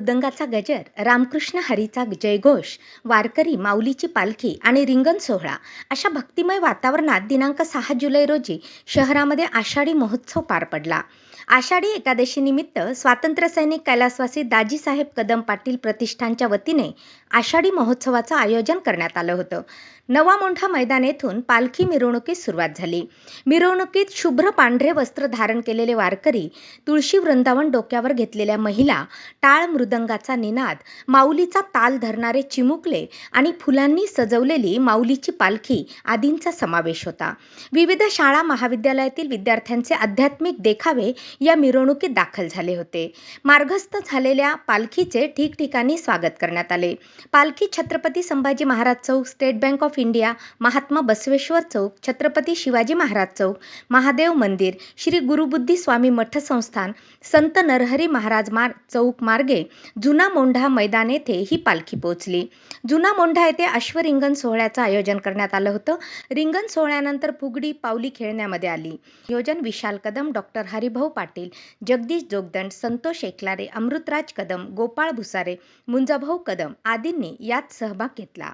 मृदंगाचा गजर रामकृष्ण हरीचा जयघोष वारकरी माऊलीची पालखी आणि रिंगण सोहळा अशा भक्तिमय वातावरणात दिनांक सहा जुलै रोजी शहरामध्ये आषाढी महोत्सव पार पडला. आषाढी एकादशीनिमित्त स्वातंत्र्यसैनिक कैलासवासी दाजीसाहेब कदम पाटील प्रतिष्ठानच्या वतीने आषाढी महोत्सवाचं आयोजन करण्यात आलं होतं. नवा मोंढा मैदान येथून पालखी मिरवणुकीस सुरुवात झाली. मिरवणुकीत शुभ्र पांढरे वस्त्र धारण केलेले वारकरी तुळशी वृंदावन डोक्यावर घेतलेल्या महिला टाळ मृद मृदंगाचा निनाद माऊलीचा ताल धरणारे चिमुकले आणि फुलांनी सजवलेली माऊलीची पालखी आदींचा समावेश होता. विविध शाळा महाविद्यालयातील विद्यार्थ्यांचे आध्यात्मिक देखावे या मिरवणुकीत दाखल झाले होते. मार्गस्थ झालेल्या पालखीचे ठिकठिकाणी स्वागत करण्यात आले. पालखी छत्रपती संभाजी महाराज चौक State Bank of India Mahatma Basaveshwar चौक छत्रपती शिवाजी महाराज चौक महादेव मंदिर श्री गुरुबुद्धी स्वामी मठ संस्थान संत नरहरी महाराज मार चौक मार्गे जुना मोंढा मैदान येथे ही पालखी पोहोचली. जुना मोंढा येथे अश्वरिंगण सोहळ्याचं आयोजन करण्यात आलं होतं. रिंगण सोहळ्यानंतर फुगडी पावली खेळण्यामध्ये आली. योजन विशाल कदम डॉक्टर हरिभाऊ पाटील जगदीश जोगदंड संतोष एकलारे अमृतराज कदम गोपाळ भुसारे मुंजाभाऊ कदम आदींनी यात सहभाग घेतला.